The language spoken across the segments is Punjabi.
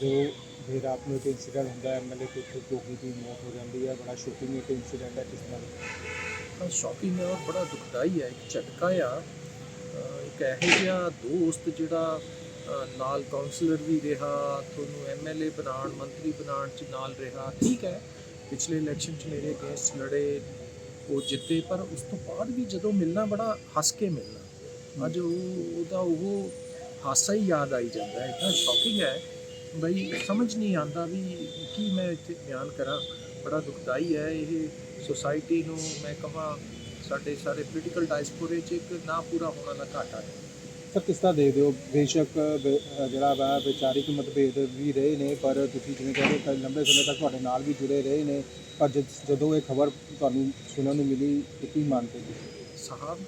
ਜੋ ਦੇਰ ਰਾਤ ਨੂੰ ਇੱਕ ਇਨਸੀਡੈਂਟ ਹੁੰਦਾ ਹੈ ਐਮਐਲਏ ਤੇ ਉੱਥੇ ਦੀ ਮੌਤ ਹੋ ਜਾਂਦੀ ਹੈ, ਬੜਾ ਸ਼ੌਕਿੰਗ ਇੱਕ ਇਨਸੀਡੈਂਟ ਹੈ ਕਿਸ ਨਾਲ? ਸ਼ੌਕਿੰਗ ਹੈ ਔਰ ਬੜਾ ਦੁਖਦਾਈ ਹੈ, ਇੱਕ ਝਟਕਾ ਆ। ਇੱਕ ਇਹੋ ਜਿਹਾ ਦੋਸਤ ਜਿਹੜਾ ਨਾਲ ਕਾਉਂਸਲਰ ਵੀ ਰਿਹਾ, ਤੁਹਾਨੂੰ ਐਮਐਲਏ ਬਣਾਉਣ, ਮੰਤਰੀ ਬਣਾਉਣ ਚ ਨਾਲ ਰਿਹਾ, ਠੀਕ ਹੈ। ਪਿਛਲੇ ਇਲੈਕਸ਼ਨ ਚ ਮੇਰੇ ਅਗੇਂਸਟ ਲੜੇ, ਉਹ ਜਿੱਤੇ, ਪਰ ਉਸ ਤੋਂ ਬਾਅਦ ਵੀ ਜਦੋਂ ਮਿਲਣਾ, ਬੜਾ ਹੱਸ ਕੇ ਮਿਲਣਾ। ਅੱਜ ਉਹ, ਉਹਦਾ ਉਹ ਹਾਸਾ ਹੀ ਯਾਦ ਆਈ ਜਾਂਦਾ ਹੈ। ਇतना ਸ਼ੌਕਿੰਗ ਹੈ ਬਈ ਸਮਝ ਨਹੀਂ ਆਉਂਦਾ ਵੀ ਕੀ ਮੈਂ ਇੱਥੇ ਬਿਆਨ ਕਰਾਂ। ਬੜਾ ਦੁਖਦਾਈ ਹੈ ਇਹ ਸੋਸਾਇਟੀ ਨੂੰ ਮੈਂ ਕਹਾਂ ਸਾਡੇ ਸਾਰੇ ਪੋਲੀਟੀਕਲ ਡਾਇਸਪੋਰੇ 'ਚ ਇੱਕ ਨਾ ਪੂਰਾ ਹੋਣਾ ਦਾ ਘਾਟਾ ਹੈ। ਸਰ ਕਿਸ ਤਰ੍ਹਾਂ ਦੇਖਦੇ ਹੋ? ਬੇਸ਼ੱਕ ਜਿਹੜਾ ਵਾ ਵਿਚਾਰਿਕ ਮਤਭੇਦ ਵੀ ਰਹੇ ਨੇ ਪਰ ਤੁਸੀਂ ਜਿਵੇਂ ਕਹਿੰਦੇ ਕਿ ਲੰਬੇ ਸਮੇਂ ਤੱਕ ਤੁਹਾਡੇ ਨਾਲ ਵੀ ਜੁੜੇ ਰਹੇ ਨੇ ਪਰ ਜਦ- ਇਹ ਖਬਰ ਤੁਹਾਨੂੰ ਸੁਣਨ ਨੂੰ ਮਿਲੀ ਤੇ ਕੀ ਮੰਨਦੇ ਤੁਸੀਂ? ਸਾਹਿਬ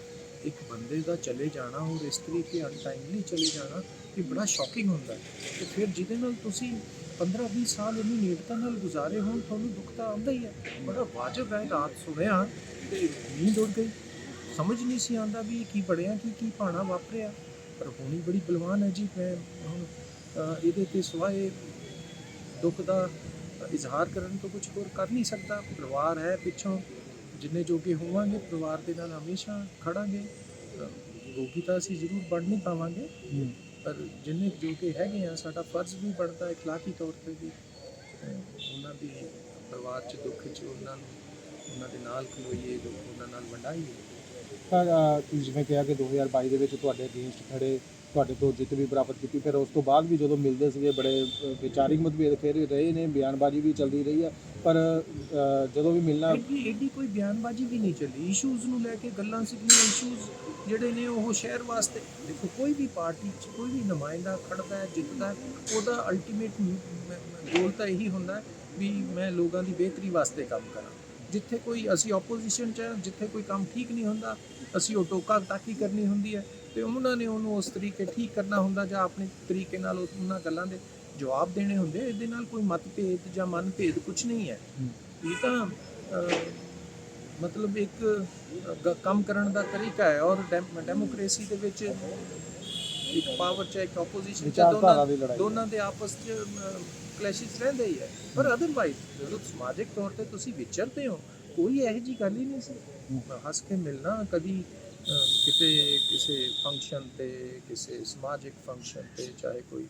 ਇੱਕ ਬੰਦੇ ਦਾ ਚਲੇ ਜਾਣਾ ਔਰ ਇਸ ਤਰੀਕੇ ਅਨਟਾਈਮਲੀ ਚਲੇ ਜਾਣਾ, ਇਹ ਬੜਾ ਸ਼ੌਕਿੰਗ ਹੁੰਦਾ ਹੈ। ਤੇ ਫਿਰ ਜਿਹਦੇ ਨਾਲ ਤੁਸੀਂ 15-20 ਸਾਲ ਇੰਨੀ ਨੇੜਤਾ ਨਾਲ ਗੁਜ਼ਾਰੇ ਹੋਣ, ਤੁਹਾਨੂੰ ਦੁੱਖ ਤਾਂ ਆਉਂਦਾ ਹੀ ਹੈ। ਬੜਾ ਵਾਜਬ ਹੈ ਰਾਤ ਸੁਣਿਆ ਤੇ ਨੀਂਦ ਉੱਡ ਗਈ। ਸਮਝ ਨਹੀਂ ਸੀ ਆਉਂਦਾ ਵੀ ਇਹ ਕੀ ਪੜਿਆ ਕੀ ਕੀ ਪਾਣਾ ਵਾਪਰਿਆ। ਪਰ ਹੋਣੀ ਬੜੀ ਬਲਵਾਨ ਹੈ ਜੀ, ਮੈਂ ਹੁਣ ਇਹਦੇ ਤੇ ਸਵਾਏ ਦੁੱਖ ਦਾ ਇਜ਼ਹਾਰ ਕਰਨ ਤੋਂ ਕੁਝ ਹੋਰ ਕਰ ਨਹੀਂ ਸਕਦਾ। ਪਰਿਵਾਰ ਹੈ ਪਿੱਛੋਂ। ਜਿੰਨੇ ਜੋਗੇ ਹੋਵਾਂਗੇ ਪਰਿਵਾਰ ਦੇ ਨਾਲ ਹਮੇਸ਼ਾ ਖੜਾਂਗੇ ਰੋਗੀ ਤਾਂ ਅਸੀਂ ਜ਼ਰੂਰ ਬਣ ਨਹੀਂ ਪਾਵਾਂਗੇ ਪਰ ਜਿੰਨੇ ਕੁ ਜੋਗੇ ਹੈਗੇ ਆ ਸਾਡਾ ਫਰਜ਼ ਵੀ ਬਣਦਾ ਇਖਲਾਕੀ ਤੌਰ ਤੇ ਵੀ ਉਹਨਾਂ ਦੀ ਪਰਿਵਾਰ 'ਚ ਦੁੱਖ 'ਚ ਉਹਨਾਂ ਨੂੰ ਉਹਨਾਂ ਦੇ ਨਾਲ ਖਲੋਈਏ ਦੁੱਖ ਉਹਨਾਂ ਨਾਲ ਵੰਡਾਈਏ। ਪਰ ਤੁਸੀਂ ਜਿਵੇਂ ਕਿਹਾ ਕਿ 2022 ਦੇ ਵਿੱਚ ਤੁਹਾਡੇ ਅਗੇਂਸਟ ਖੜੇ ਤੁਹਾਡੇ ਤੋਂ ਜਿੱਤ ਵੀ ਪ੍ਰਾਪਤ ਕੀਤੀ। ਫਿਰ ਉਸ ਤੋਂ ਬਾਅਦ ਵੀ ਜਦੋਂ ਮਿਲਦੇ ਸੀਗੇ ਬੜੇ ਵਿਚਾਰਿਕ ਮਤਭੇਦ ਫਿਰ ਰਹੇ ਨੇ, ਬਿਆਨਬਾਜ਼ੀ ਵੀ ਚੱਲਦੀ ਰਹੀ ਹੈ। ਪਰ ਜਦੋਂ ਵੀ ਮਿਲਣਾ ਐਡੀ ਕੋਈ ਬਿਆਨਬਾਜ਼ੀ ਵੀ ਨਹੀਂ ਚੱਲੀ। ਇਸ਼ੂਜ਼ ਨੂੰ ਲੈ ਕੇ ਗੱਲਾਂ ਸੀਗੀਆਂ। ਇਸ਼ੂਜ਼ ਜਿਹੜੇ ਨੇ ਉਹ ਸ਼ਹਿਰ ਵਾਸਤੇ ਦੇਖੋ, ਕੋਈ ਵੀ ਪਾਰਟੀ 'ਚ ਕੋਈ ਵੀ ਨੁਮਾਇੰਦਾ ਖੜਦਾ ਹੈ, ਜਿੱਤਦਾ ਉਹਦਾ ਅਲਟੀਮੇਟ ਗੋਲ ਤਾਂ ਇਹੀ ਹੁੰਦਾ ਵੀ ਮੈਂ ਲੋਕਾਂ ਦੀ ਬਿਹਤਰੀ ਵਾਸਤੇ ਕੰਮ ਕਰਾਂ। ਜਿੱਥੇ ਕੋਈ ਅਸੀਂ ਆਪੋਜੀਸ਼ਨ 'ਚ ਹਾਂ, ਜਿੱਥੇ ਕੋਈ ਕੰਮ ਠੀਕ ਨਹੀਂ ਹੁੰਦਾ ਅਸੀਂ ਉਹ ਟੋਕਾ ਟਾਕੀ ਕਰਨੀ ਹੁੰਦੀ ਹੈ ਤੇ ਉਹਨਾਂ ਨੇ ਉਹਨੂੰ ਉਸ ਤਰੀਕੇ ਠੀਕ ਕਰਨਾ ਹੁੰਦਾ ਜਾਂ ਆਪਣੇ ਤਰੀਕੇ ਨਾਲ ਉਹ- ਉਹਨਾਂ ਗੱਲਾਂ ਦੇ ਜਵਾਬ ਦੇਣੇ ਹੁੰਦੇ ਇਹਦੇ ਨਾਲ ਕੋਈ ਮਤਭੇਦ ਜਾਂ ਮਨਭੇਦ ਕੁਝ ਨਹੀਂ ਹੈ। ਇਹ ਤਾਂ ਮਤਲਬ ਇੱਕ ਕੰਮ ਕਰਨ ਦਾ ਤਰੀਕਾ ਹੈ ਔਰ ਡੈਮ- ਡੈਮੋਕ੍ਰੇਸੀ ਦੇ ਵਿੱਚ ਇੱਕ ਪਾਵਰ ਚ ਇੱਕ ਆਪੋਜੀਸ਼ਨ ਚ ਦੋਨਾਂ ਦੋਨਾਂ ਦੇ ਆਪਸ ਚ ਕਲੈਸ਼ਿਸ ਰਹਿੰਦੇ ਹੀ ਹੈ। ਪਰ ਅਦਰਵਾਈਜ਼ ਜਦੋਂ ਸਮਾਜਿਕ ਤੌਰ ਤੇ ਤੁਸੀਂ ਵਿਚਰਦੇ ਹੋ ਕੋਈ ਇਹੋ ਜੀ ਗੱਲ ਹੀ ਨਹੀਂ ਸੀ। ਹੱਸ ਕੇ ਮਿਲਣਾ ਕਦੀ ਕਿਤੇ ਕਿਸੇ ਫੰਕਸ਼ਨ ਤੇ ਕਿਸੇ ਸਮਾਜਿਕ ਫੰਕਸ਼ਨ ਤੇ ਚਾਹੇ ਕੋਈ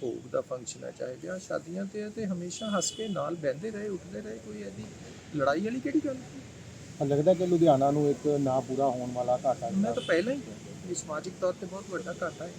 ਭੋਗ ਦਾ ਫੰਕਸ਼ਨ ਹੈ ਚਾਹੇ ਵਿਆਹ ਸ਼ਾਦੀਆਂ ਤੇ ਤੇ ਹਮੇਸ਼ਾ ਹੱਸ ਕੇ ਨਾਲ ਬਹਿੰਦੇ ਰਹੇ ਉੱਠਦੇ ਰਹੇ ਕੋਈ ਐਦੀ ਲੜਾਈ ਵਾਲੀ ਕਿਹੜੀ ਗੱਲ? ਲੱਗਦਾ ਕਿ ਲੁਧਿਆਣਾ ਨੂੰ ਇੱਕ ਨਾ ਪੂਰਾ ਹੋਣ ਵਾਲਾ ਘਾਟਾ ਮੈਂ ਤਾਂ ਪਹਿਲਾਂ ਹੀ ਕਿਹਾ ਸਮਾਜਿਕ ਤੌਰ ਤੇ ਬਹੁਤ ਵੱਡਾ ਘਾਟਾ ਹੈ।